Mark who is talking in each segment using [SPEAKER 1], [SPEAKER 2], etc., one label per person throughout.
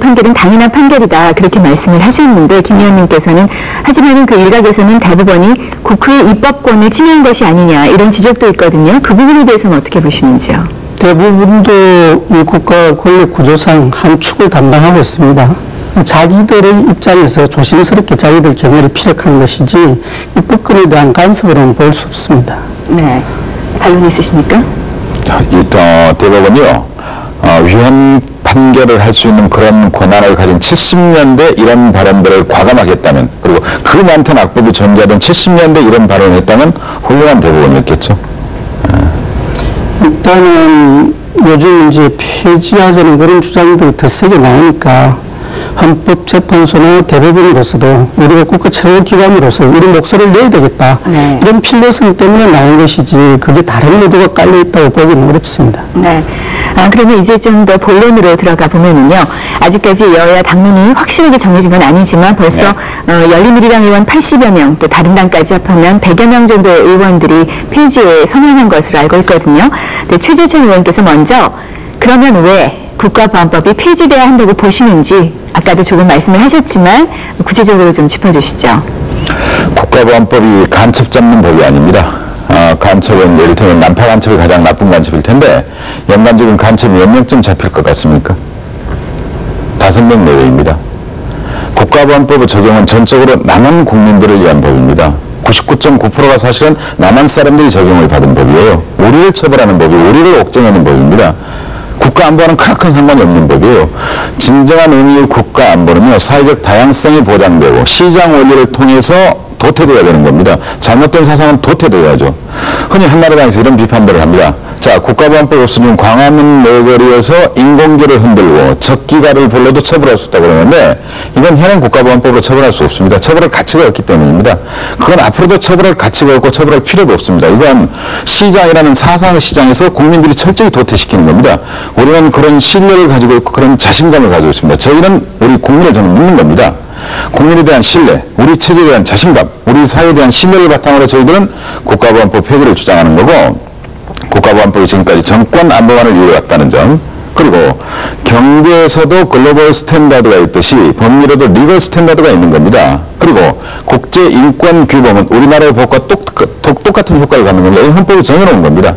[SPEAKER 1] 판결은 당연한 판결이다 그렇게 말씀을 하셨는데 김 의원님께서는 하지만 그 일각에서는 대법원이 국회의 입법권을 침해한 것이 아니냐 이런 지적도 있거든요. 그 부분에 대해서는 어떻게 보시는지요?
[SPEAKER 2] 대부분도 이 국가 권력 구조상 한 축을 담당하고 있습니다. 자기들의 입장에서 조심스럽게 자기들 경우를 피력한 것이지 입법권에 대한 간섭으로는 볼 수 없습니다.
[SPEAKER 1] 네. 반론 있으십니까?
[SPEAKER 3] 자, 이, 어, 대법원이요, 어, 위헌 판결을 할 수 있는 그런 권한을 가진 70년대 이런 발언들을 과감하게 했다면, 그리고 그 많던 악법이 존재하던 70년대 이런 발언을 했다면 훌륭한 대법원이었겠죠.
[SPEAKER 2] 일단은 요즘 이제 폐지하자는 그런 주장들이 더 세게 나오니까 헌법재판소나 대법원으로서도 우리가 국가 최고기관으로서 우리 목소리를 내야 되겠다.
[SPEAKER 1] 네.
[SPEAKER 2] 이런 필요성 때문에 나온 것이지 그게 다른 의도가 깔려 있다고 보기는 어렵습니다.
[SPEAKER 1] 네. 아, 그러면 이제 좀 더 본론으로 들어가 보면은요. 아직까지 여야 당론이 확실하게 정해진 건 아니지만 벌써 어, 열린우리당 의원 80여 명, 또 다른 당까지 합하면 100여 명 정도의 의원들이 폐지에 성행한 것으로 알고 있거든요. 네, 최재천 의원께서 먼저 그러면 왜 국가보안법이 폐지돼야 한다고 보시는지 아까도 조금 말씀을 하셨지만 구체적으로 좀 짚어주시죠.
[SPEAKER 3] 국가보안법이 간첩 잡는 법이 아닙니다. 어, 간첩은 예를 들면 난파 간첩이 가장 나쁜 간첩일 텐데 연간적인 간첩이 몇 명쯤 잡힐 것 같습니까? 다섯 명 내외입니다. 국가보안법의 적용은 전적으로 남한 국민들을 위한 법입니다. 99.9%가 사실은 남한 사람들이 적용을 받은 법이에요. 우리를 처벌하는 법이 우리를 옥죄하는 법입니다. 국가 안보와는 크나큰 상관이 없는 법이에요. 진정한 의미의 국가 안보는요, 사회적 다양성이 보장되고 시장 원리를 통해서 도태되어야 되는 겁니다. 잘못된 사상은 도태되어야죠. 흔히 한나라당에서 이런 비판들을 합니다. 자, 국가보안법 없으면 광화문 내거리에서 인공기를 흔들고 적기가를 불러도 처벌할 수 있다고 그러는데 이건 현행 국가보안법으로 처벌할 수 없습니다. 처벌할 가치가 없기 때문입니다. 그건 앞으로도 처벌할 가치가 없고 처벌할 필요도 없습니다. 이건 시장이라는 사상의 시장에서 국민들이 철저히 도태시키는 겁니다. 우리는 그런 신뢰를 가지고 있고 그런 자신감을 가지고 있습니다. 저희는 우리 국민을 저는 믿는 겁니다. 국민에 대한 신뢰, 우리 체제에 대한 자신감, 우리 사회에 대한 신뢰를 바탕으로 저희들은 국가보안법 폐기를 주장하는 거고 국가보안법이 지금까지 정권 안보관을 이루어왔다는 점 그리고 경제에서도 글로벌 스탠다드가 있듯이 법률에도 리걸 스탠다드가 있는 겁니다. 그리고 국제 인권 규범은 우리나라의 법과 똑, 똑같은 효과를 갖는 겁니다. 이 헌법이 정해놓은 겁니다.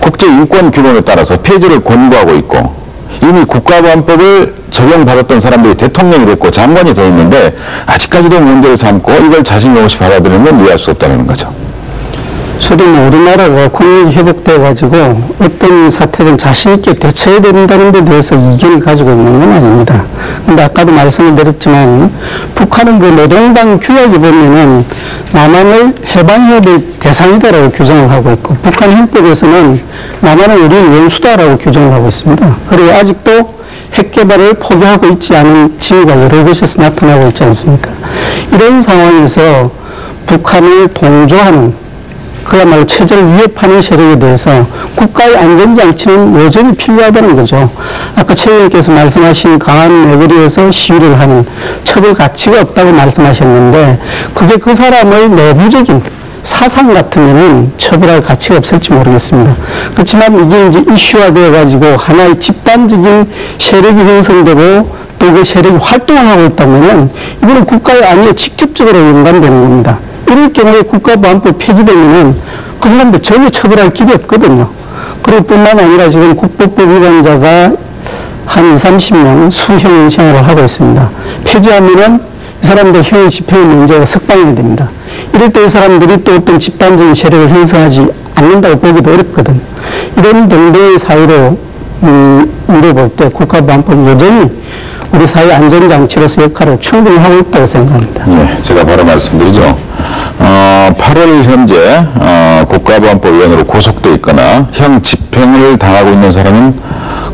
[SPEAKER 3] 국제 인권 규범에 따라서 폐지를 권고하고 있고 이미 국가보안법을 적용받았던 사람들이 대통령이 됐고 장관이 돼 있는데 아직까지도 문제를 삼고 이걸 자신감 없이 받아들이는 건 이해할 수 없다는 거죠.
[SPEAKER 2] 뭐 우리나라가 국력이 회복돼 가지고 어떤 사태든 자신 있게 대처해야 된다는 데 대해서 이견을 가지고 있는 건 아닙니다. 근데 아까도 말씀을 드렸지만 북한은 그 노동당 규약에 보면은 남한을 될 대상이다라고 규정을 하고 있고 북한 헌법에서는 남한은 우리 원수다라고 규정을 하고 있습니다. 그리고 아직도 핵 개발을 포기하고 있지 않은 징후가 여러 곳에서 나타나고 있지 않습니까? 이런 상황에서 북한을 동조하는 그야말로 체제를 위협하는 세력에 대해서 국가의 안전장치는 여전히 필요하다는 거죠. 아까 최 의원께서 말씀하신 강한 내거리에서 시위를 하는 처벌 가치가 없다고 말씀하셨는데 그게 그 사람의 내부적인 사상 같으면은 처벌할 가치가 없을지 모르겠습니다. 그렇지만 이게 이제 이슈화되어 가지고 하나의 집단적인 세력이 형성되고 또 그 세력이 활동을 하고 있다면은 이거는 국가의 안위에 직접적으로 연관되는 겁니다. 이럴 경우에 국가보안법 폐지되면은 그 사람들 전혀 처벌할 길이 없거든요. 그리고 뿐만 아니라 지금 국법법 위반자가 한 2, 30명 수형 생활을 하고 있습니다. 폐지하면은 이 사람들 형의 집행의 문제가 석방이 됩니다. 이럴 때 이 사람들이 또 어떤 집단적인 세력을 형성하지 않는다고 보기도 어렵거든. 이런 등등의 사유로 음, 물어볼 때 국가보안법이 여전히 우리 사회 안전장치로서 역할을 충분히 하고 있다고 생각합니다.
[SPEAKER 3] 네, 제가 바로 말씀드리죠. 어, 8월 현재 어, 국가보안법 위원으로 구속돼 있거나 형 집행을 당하고 있는 사람은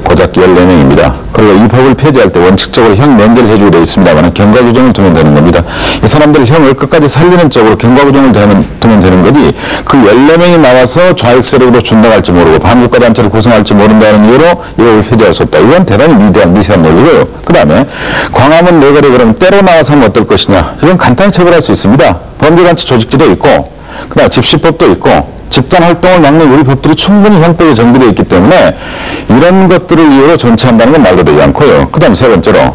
[SPEAKER 3] 고작 14명입니다. 그리고 이 법을 폐지할 때 원칙적으로 형 면제를 해주게 되어 있습니다만 경과 규정을 두면 되는 겁니다. 이 사람들을 형을 끝까지 살리는 쪽으로 경과 규정을 두면 되는 거지 그 14명이 나와서 좌익 세력으로 준당할지 모르고 반국가 단체를 구성할지 모른다는 이유로 이 법을 폐지할 수 없다. 이건 대단히 위대한 미세한 얘기고요. 그 다음에 광화문 내거리 그러면 때로 나와서 하면 어떨 것이냐. 이건 간단히 처벌할 수 있습니다. 범죄단체 조직지도 있고 그 다음에 집시법도 있고 집단 활동을 막는 우리 법들이 충분히 형법에 정비되어 있기 때문에 이런 것들을 이유로 존치한다는 건 말도 되지 않고요. 그 다음 세 번째로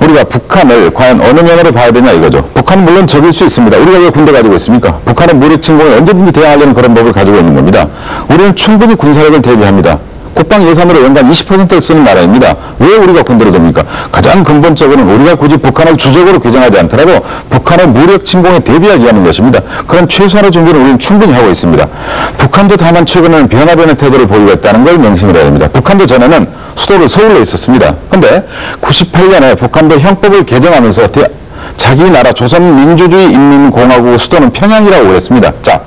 [SPEAKER 3] 우리가 북한을 과연 어느 면으로 봐야 되냐 이거죠. 북한은 물론 적일 수 있습니다. 우리가 왜 군대 가지고 있습니까? 북한은 무력 침공에 언제든지 대항하려는 그런 법을 가지고 있는 겁니다. 우리는 충분히 군사력을 대비합니다. 국방 예산으로 연간 20%를 쓰는 나라입니다. 왜 우리가 군대를 돕니까? 가장 근본적으로는 우리가 굳이 북한을 주적으로 규정하지 않더라도 북한의 무력 침공에 대비하기 위한 것입니다. 그런 최소한의 준비를 우리는 충분히 하고 있습니다. 북한도 다만 최근에는 변화되는 태도를 보이고 있다는 걸 명심을 해야 됩니다. 북한도 전에는 수도를 서울에 있었습니다. 근데 98년에 북한도 형법을 개정하면서 대- 자기 나라 조선민주주의 인민공화국 수도는 평양이라고 그랬습니다. 자,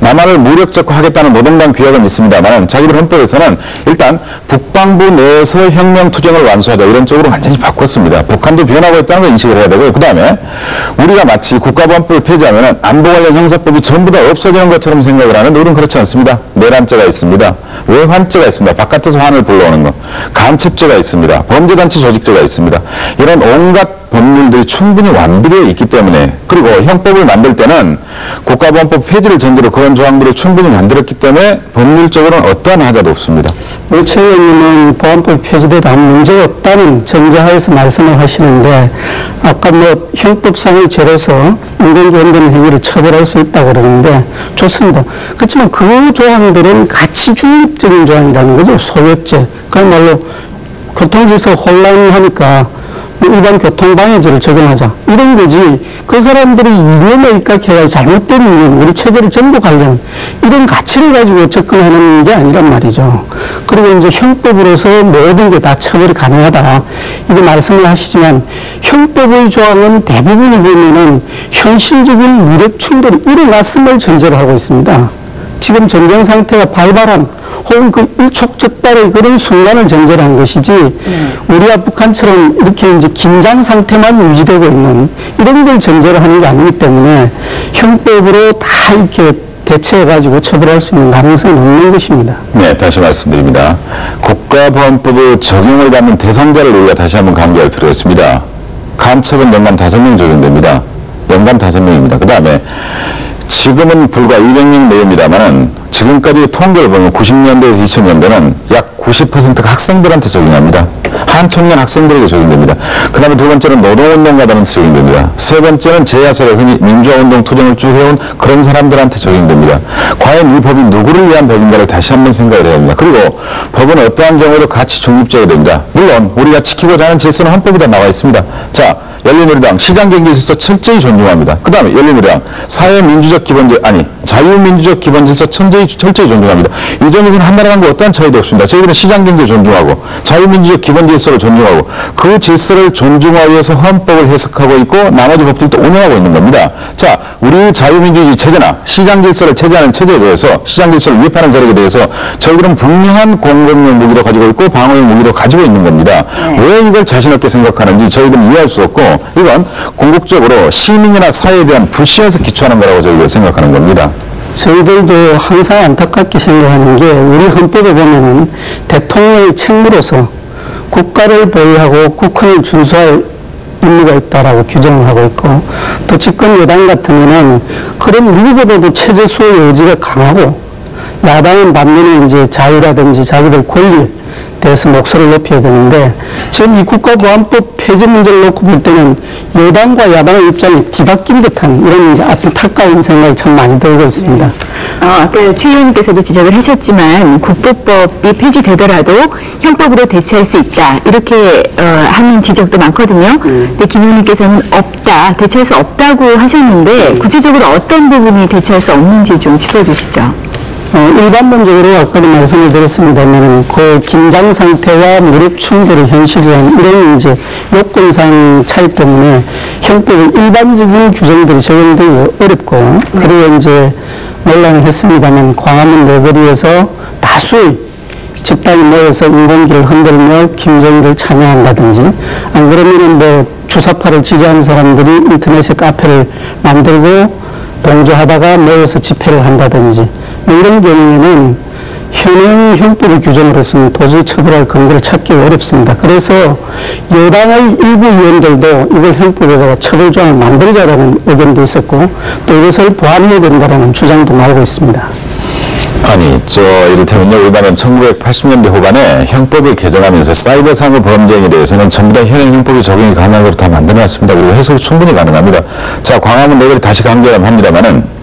[SPEAKER 3] 남한을 무력 적화하겠다는 노동당 규약은 있습니다만 자기들 헌법에서는 일단 북방부 내에서 혁명 투쟁을 완수하자 이런 쪽으로 완전히 바꿨습니다. 북한도 변하고 있다는 걸 인식을 해야 되고요. 그 다음에 우리가 마치 국가보안법을 폐지하면 안보 관련 형사법이 전부 다 없어지는 것처럼 생각을 하는데 우리는 그렇지 않습니다. 내란죄가 있습니다. 외환죄가 있습니다. 바깥에서 환을 불러오는 것. 간첩죄가 있습니다. 범죄단체 조직죄가 있습니다. 이런 온갖 법률들이 충분히 완비되어 있기 때문에 그리고 형법을 만들 때는 국가보안법 폐지를 전제로 그런 조항들을 충분히 만들었기 때문에 법률적으로는 어떠한 하자도 없습니다.
[SPEAKER 2] 최 의원님은 보안법 폐지돼도 아무 문제가 없다는 전제하에서 말씀을 하시는데 아까 뭐 형법상의 죄로서 인권기원되는 행위를 처벌할 수 있다고 그러는데 좋습니다. 그렇지만 그 조항들은 가치 중립적인 조항이라는 거죠. 소유죄. 그야말로 교통질서 혼란하니까 뭐 일반 교통방해죄를 적용하자. 이런 거지. 그 사람들이 이념에 입각해가 잘못된 이념 우리 체제를 전복하려는 이런 가치를 가지고 접근하는 게 아니란 말이죠. 그리고 이제 형법으로서 모든 게 다 처벌이 가능하다. 이거 말씀을 하시지만 형법의 조항은 대부분이 보면은 현실적인 무력 충돌이 일어났음을 전제로 하고 있습니다. 지금 전쟁 상태가 발발한 혹은 그 일촉즉발의 그런 순간을 전제로 한 것이지 우리와 북한처럼 이렇게 이제 긴장 상태만 유지되고 있는 이런 걸 전제로 하는 게 아니기 때문에 형법으로 다 이렇게 대체해가지고 처벌할 수 있는 가능성은 없는 것입니다.
[SPEAKER 3] 네, 다시 말씀드립니다. 국가보안법의 적용을 받는 대상자를 우리가 다시 한번 강조할 필요가 있습니다. 간첩은 연간 5명 적용됩니다. 연간 5명입니다. 그 다음에 지금은 불과 200명 내외입니다만은 지금까지 통계를 보면 90년대에서 2000년대는 약 90%가 학생들한테 적용합니다. 한 청년 학생들에게 적용됩니다. 그 다음에 두 번째는 노동운동가들한테 적용됩니다. 세 번째는 제야설에 흔히 민주화운동 투쟁을 쭉 해온 그런 사람들한테 적용됩니다. 과연 이 법이 누구를 위한 법인가를 다시 한번 생각을 해야 합니다. 그리고 법은 어떠한 경우에도 가치 중립적이 됩니다. 물론 우리가 지키고자 하는 질서는 헌법에 다 나와 있습니다. 자, 열린우리당 시장경제 질서 철저히 존중합니다. 그 다음에 열린우리당 사회민주적 기본질 아니 자유민주적 기본질서 철저히, 철저히 존중합니다. 이 점에서는 한나라당과 어떠한 차이도 없습니다. 저희들은 시장경제 존중하고 자유민주적 기본 질서를 존중하고 그 질서를 존중하기 위해서 헌법을 해석하고 있고 나머지 법들도 운영하고 있는 겁니다. 자, 우리 자유민주주의 체제나 시장 질서를 체제하는 체제에 대해서 시장 질서를 위협하는 세력에 대해서 저희들은 분명한 공격용 무기도 가지고 있고 방어용 무기도 가지고 있는 겁니다. 왜 이걸 자신 없게 생각하는지 저희들은 이해할 수 없고 이건 궁극적으로 시민이나 사회에 대한 불신에서 기초하는 거라고 저희가 생각하는 겁니다.
[SPEAKER 2] 저희들도 항상 안타깝게 생각하는 게 우리 헌법에 보면은 대통령의 책무로서 국가를 보유하고 국헌을 준수할 임무가 있다라고 규정을 하고 있고 또 집권 여당 경우는 그런 누구보다도 체제 수호의 의지가 강하고 야당은 반면에 이제 자유라든지 자기들 권리에 대해서 목소리를 높여야 되는데 지금 이 국가보안법 폐지 문제를 놓고 볼 때는 여당과 야당의 입장이 뒤바뀐 듯한 이런 안타까운 생각이 참 많이 들고 있습니다.
[SPEAKER 1] 어, 아까 최 의원님께서도 지적을 하셨지만 국보법이 폐지되더라도 형법으로 대체할 수 있다 이렇게 어, 하는 지적도 많거든요. 근데 김 의원님께서는 없다, 대체할 수 없다고 하셨는데 구체적으로 어떤 부분이 대체할 수 없는지 좀 짚어주시죠.
[SPEAKER 2] 어, 일반론적으로 아까도 말씀을 드렸습니다만 그 긴장 상태와 무력 충돌의 현실이란 이런 이제 요건상 차이 때문에 형법의 일반적인 규정들이 적용되기 어렵고 그리고 이제 논란을 했습니다만 광화문 내거리에서 다수의 집단이 모여서 인공기를 흔들며 김정일을 찬양한다든지 안 그러면은 뭐 주사파를 지지하는 사람들이 인터넷에 카페를 만들고 동조하다가 모여서 집회를 한다든지 뭐 이런 경우에는 현행 형법의 규정으로서는 도저히 처벌할 근거를 찾기 어렵습니다. 그래서 여당의 일부 의원들도 이걸 형법에다가 처벌 조항을 만들자라는 의견도 있었고 또 이것을 보완해야 된다는 주장도 나오고 있습니다.
[SPEAKER 3] 아니, 저, 이를테면요, 일반은 1980년대 후반에 형법을 개정하면서 사이버상의 범죄에 대해서는 전부 다 현행 형법이 적용이 가능하도록 다 만들어놨습니다. 그리고 해석이 충분히 가능합니다. 자, 광화문 내거리 다시 강조합니다만은,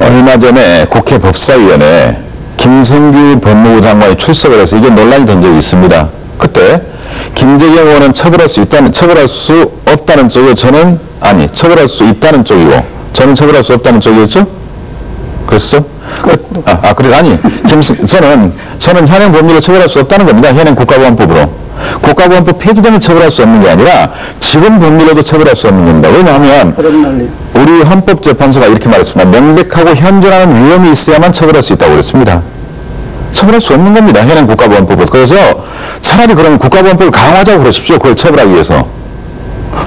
[SPEAKER 3] 얼마 전에 국회 법사위원회 김승규 법무부 장관이 출석을 해서 이게 논란이 된 적이 있습니다. 그때 김재경 의원은 처벌할 수 있다는, 처벌할 수 없다는 쪽이고 저는, 아니, 처벌할 수 있다는 쪽이고 저는 처벌할 수 없다는 쪽이었죠? 그랬어? 아, 아, 그래, 아니, 김승, 저는, 저는 현행 법률을 처벌할 수 없다는 겁니다. 현행 국가보안법으로. 국가보안법 폐지되면 처벌할 수 없는 게 아니라 지금 법률로도 처벌할 수 없는 겁니다. 왜냐하면. 우리 헌법재판소가 이렇게 말했습니다. 명백하고 현존하는 위험이 있어야만 처벌할 수 있다고 그랬습니다. 처벌할 수 없는 겁니다. 현행 국가보안법을. 그래서 차라리 그러면 국가보안법을 강화하자고 그러십시오. 그걸 처벌하기 위해서.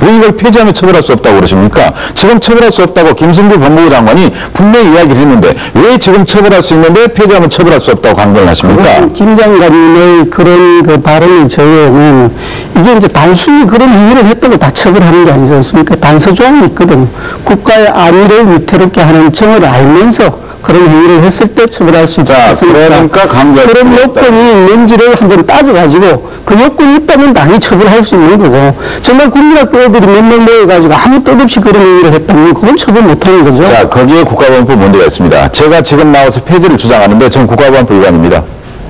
[SPEAKER 3] 왜 이걸 폐지하면 처벌할 수 없다고 그러십니까? 지금 처벌할 수 없다고 김승규 법무부 장관이 분명히 이야기를 했는데 왜 지금 처벌할 수 있는데 폐지하면 처벌할 수 없다고 강변을 하십니까?
[SPEAKER 2] 김 장관의 그런 그 발언의 저에는 이게 이제 단순히 그런 행위를 했다고 다 처벌하는 게 아니지 않습니까? 단서 조항이 있거든요. 국가의 안위를 위태롭게 하는 정을 알면서 그런 행위를 했을 때 처벌할 수 있지
[SPEAKER 3] 자,
[SPEAKER 2] 않습니까?
[SPEAKER 3] 그러니까
[SPEAKER 2] 그런. 요건이 있는지를 한번 따져가지고 그 요건이 있다면 당연히 처벌할 수 있는 거고 정말 국민학교 애들이 몇 명 모여가지고 아무 뜻 없이 그런 행위를 했다면 그건 처벌 못하는 거죠.
[SPEAKER 3] 자, 거기에 국가보안법 문제가 있습니다. 제가 지금 나와서 폐지를 주장하는데 전 국가보안법 위반입니다.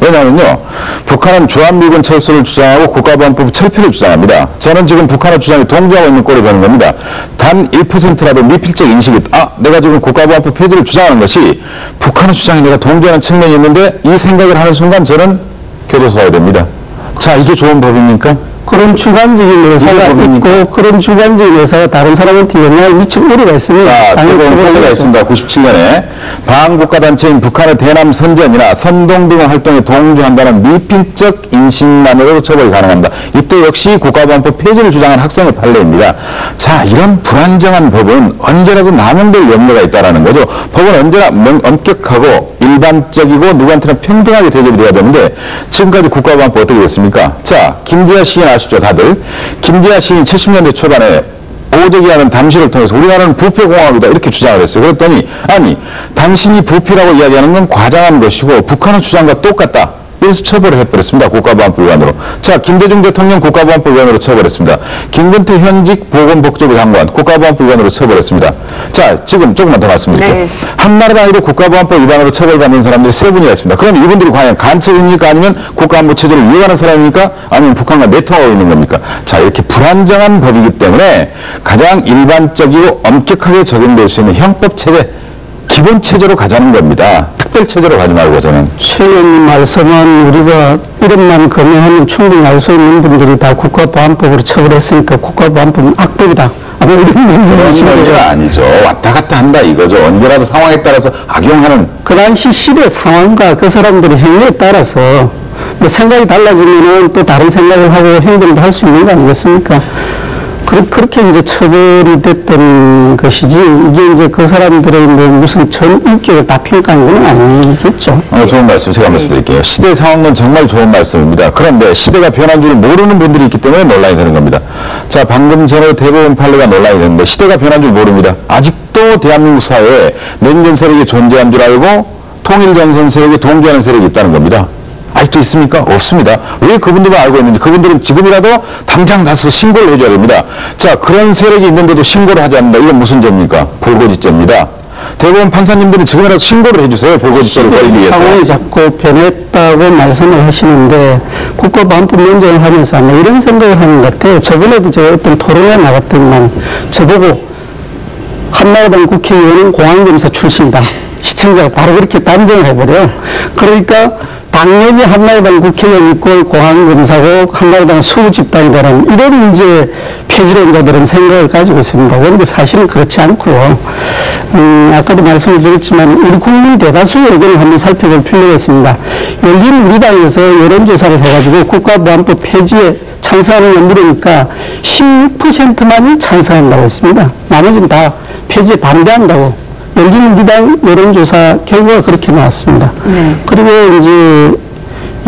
[SPEAKER 3] 왜냐하면요, 북한은 주한미군 철수를 주장하고 국가보안법 철폐를 주장합니다. 저는 지금 북한의 주장에 동조하고 있는 꼴이 되는 겁니다. 단 1%라도 미필적 인식이, 아, 내가 지금 국가보안법 폐지를 주장하는 것이 북한의 주장에 내가 동조하는 측면이 있는데 이 생각을 하는 순간 저는 교도소 가야 됩니다. 자, 이게 좋은 법입니까?
[SPEAKER 2] 그런 주관적인 의사가? 있고 그런 주관적인 의사가 다른 사람한테 영향을 미칠 우려가 있으면
[SPEAKER 3] 자, 뜨거운 판례가. 있습니다. 97년에 반국가단체인 북한의 대남 선전이나 선동 등의 활동에 동조한다는 미필적 인식만으로도 처벌이 가능합니다. 이때 역시 국가보안법 폐지를 주장한 학생의 판례입니다. 자, 이런 불안정한 법은 언제라도 남용될 염려가 있다는 거죠. 법은 언제나 명- 엄격하고 일반적이고 누구한테나 평등하게 대접이 돼야 되는데 지금까지 국가보안법 어떻게 됐습니까? 자, 김기아 시인 아시죠, 다들? 김기아 시인 70년대 초반에 오적이라는 담시를 통해서 우리나라는 부패공화국이다 이렇게 주장을 했어요. 그랬더니 아니 당신이 부패라고 이야기하는 건 과장한 것이고 북한의 주장과 똑같다. 이래서 처벌을 해버렸습니다. 국가보안법 위반으로. 자, 김대중 대통령 국가보안법 위반으로 처벌했습니다. 김근태 현직 보건복지부 장관 국가보안법 위반으로 처벌했습니다. 자, 지금 조금만 더 말씀드릴게요.
[SPEAKER 1] 네.
[SPEAKER 3] 한나라당에도 국가보안법 위반으로 처벌받는 사람들이 세 분이나 있습니다. 그럼 이분들이 과연 간첩입니까? 아니면 국가안보 체제를 위반한 사람입니까? 아니면 북한과 내통하고 있는 겁니까? 자, 이렇게 불안정한 법이기 때문에 가장 일반적이고 엄격하게 적용될 수 있는 형법 체제, 기본 체제로 가자는 겁니다. 특별 체제로 가지 말고 저는.
[SPEAKER 2] 최 의원님 말씀은 우리가 이름만 검열하면 충분히 알 수 있는 분들이 다 국가보안법으로 처벌했으니까 국가보안법은 악법이다.
[SPEAKER 3] 그런 아니죠. 왔다 갔다 한다 이거죠. 언제라도 상황에 따라서 악용하는
[SPEAKER 2] 그 당시 시대 상황과 그 사람들의 행위에 따라서 뭐 생각이 달라지면은 또 다른 생각을 하고 행동도 할 수 있는 거 아니겠습니까? 그, 그렇게 이제 처벌이 됐던 것이지, 이게 이제 그 사람들의 뭐 무슨 전 인격을 다 평가하는 건 아니겠죠.
[SPEAKER 3] 어, 좋은 말씀 제가 말씀드릴게요. 시대 상황은 정말 좋은 말씀입니다. 그런데 시대가 변한 줄 모르는 분들이 있기 때문에 논란이 되는 겁니다. 자, 방금 전에 대법원 판례가 논란이 됐는데 시대가 변한 줄 모릅니다. 아직도 대한민국 사회에 냉전 세력이 존재한 줄 알고 통일전선 세력에 동조하는 세력이 있다는 겁니다. 아직도 있습니까? 없습니다. 왜 그분들만 알고 있는지 그분들은 지금이라도 당장 가서 신고를 해줘야 됩니다. 자, 그런 세력이 있는데도 신고를 하지 않는다. 이건 무슨 죄입니까? 불고지죄입니다. 대법원 판사님들은 지금이라도 신고를 해주세요. 불고지죄를 걸기 위해서.
[SPEAKER 2] 상황이 자꾸 변했다고 말씀을 하시는데 국가보안법 논쟁을 하면서 아마 이런 생각을 하는 것 같아요. 저번에도 제가 어떤 토론회 나갔더니만 저보고 한나라당 국회의원은 공안검사 출신이다. 시청자가 바로 그렇게 단정을 해버려요. 그러니까 당연히 한나라당 국회의원 있고 공안검사고 한나라당 수집단이다라는 이런 이제 폐지론자들은 생각을 가지고 있습니다. 그런데 사실은 그렇지 않고요. 음, 아까도 말씀을 드렸지만 우리 국민 대다수의 의견을 한번 살펴볼 필요가 있습니다. 열린 우리당에서 여론조사를 해가지고 국가보안법 폐지에 찬성하는 물으니까 16%만이 찬성한다고 했습니다. 나머지는 다 폐지에 반대한다고. 열린 우리당 여론조사 결과가 그렇게 나왔습니다.
[SPEAKER 1] 네.
[SPEAKER 2] 그리고 이제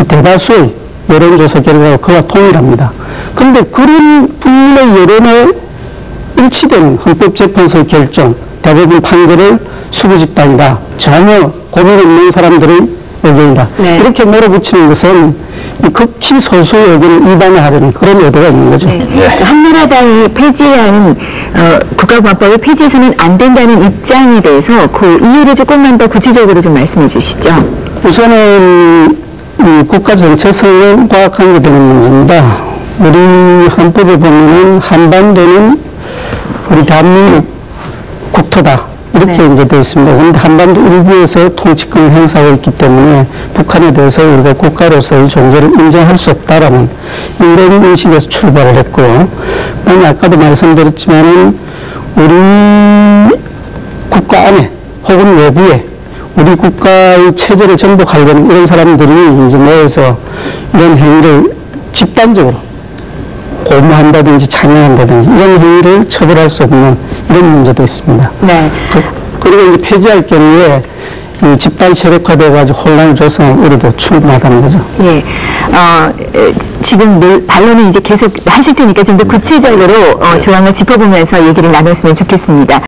[SPEAKER 2] 이 대다수의 여론조사 결과가 그와 동일합니다. 그런데 그런 국민의 여론에 일치되는 헌법재판소의 결정, 대법원 판결을 수구 집단이다. 전혀 고민 없는 사람들의 의견이다.
[SPEAKER 1] 네.
[SPEAKER 2] 이렇게 몰아붙이는 것은 이 극히 소수의 의견을 일반화하려는 그런 의도가 있는 거죠.
[SPEAKER 1] 네.
[SPEAKER 3] 예.
[SPEAKER 1] 그 한나라당이 폐지하는 어, 국가보안법을 폐지해서는 안 된다는 입장에 대해서 그 이유를 조금만 더 구체적으로 좀 말씀해 주시죠.
[SPEAKER 2] 우선은 이 국가 정체성과 관계되는 문제입니다. 우리 헌법에 보면은 한반도는 우리 대한민국 국토다. 이렇게
[SPEAKER 1] 네.
[SPEAKER 2] 이제 되어 있습니다. 그런데 한반도 일부에서 통치권을 행사하고 있기 때문에 북한에 대해서 우리가 국가로서의 존재를 인정할 수 없다라는 이런 인식에서 출발을 했고, 그다음에 아까도 말씀드렸지만은 우리 국가 안에 혹은 외부에 우리 국가의 체제를 정복하려는 이런 사람들이 이제 모여서 이런 행위를 집단적으로 고무한다든지 찬양한다든지 이런 행위를 처벌할 수 없는 이런 문제도 있습니다.
[SPEAKER 1] 네.
[SPEAKER 2] 그- 이제 폐지할 경우에 이 집단 세력화되어 가지고 혼란을 조성할 우려도 충분하다는 거죠.
[SPEAKER 1] 예. 어, 에, 지금 논- 반론은 이제 계속 하실 테니까 좀 더 구체적으로 어, 조항을 짚어보면서 얘기를 나눴으면 좋겠습니다.